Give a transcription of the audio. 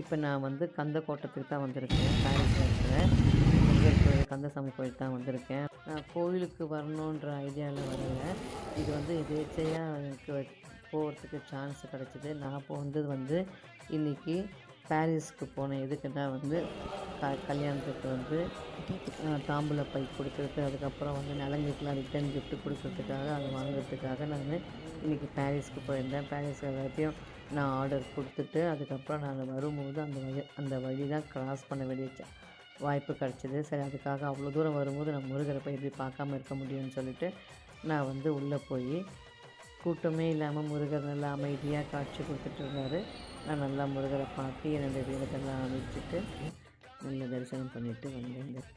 இப்போ நான் வந்து கந்தக்கோட்டத்துக்கு தான் வந்திருக்கேன். பாரிஸில் இருக்கிற கோயில் கந்தசாமி கோயிலுக்கு தான் வந்திருக்கேன். நான் கோயிலுக்கு வரணுன்ற ஐடியாவில் வரல. இது வந்து எதேச்சையாக எனக்கு போகிறதுக்கு சான்ஸ் கிடச்சிது. நான் இப்போ வந்தது வந்து இன்றைக்கி பாரிஸ்க்கு போனேன். எதுக்குன்னா வந்து க கல்யாணத்துக்கு வந்து தாம்பூல பை கொடுக்குறது அதுக்கப்புறம் வந்து நலங்குக்கெலாம் ரிட்டன் கிஃப்ட் கொடுக்கறதுக்காக அதை வாங்குறதுக்காக நான் இன்றைக்கி பாரிஸ்க்கு போயிருந்தேன். பாரிஸ் எல்லாத்தையும் நான் ஆர்டர் கொடுத்துட்டு அதுக்கப்புறம் நான் வரும்போது அந்த வழி அந்த வழி தான் க்ராஸ் பண்ண வேண்டிய வாய்ப்பு கிடச்சிது. சரி அதுக்காக அவ்வளோ தூரம் வரும்போது நான் முருகரை போய் எப்படி பார்க்காம இருக்க முடியும்னு சொல்லிட்டு நான் வந்து உள்ளே போய் கூட்டமே இல்லாமல் முருகர் நல்லா அமைதியாக காட்சி கொடுத்துட்டு இருந்தார். நான் நல்லா முருகரை பார்த்து என்னுடைய வீடுகள்லாம் அமைச்சிட்டு நல்ல தரிசனம் பண்ணிவிட்டு வந்தேன்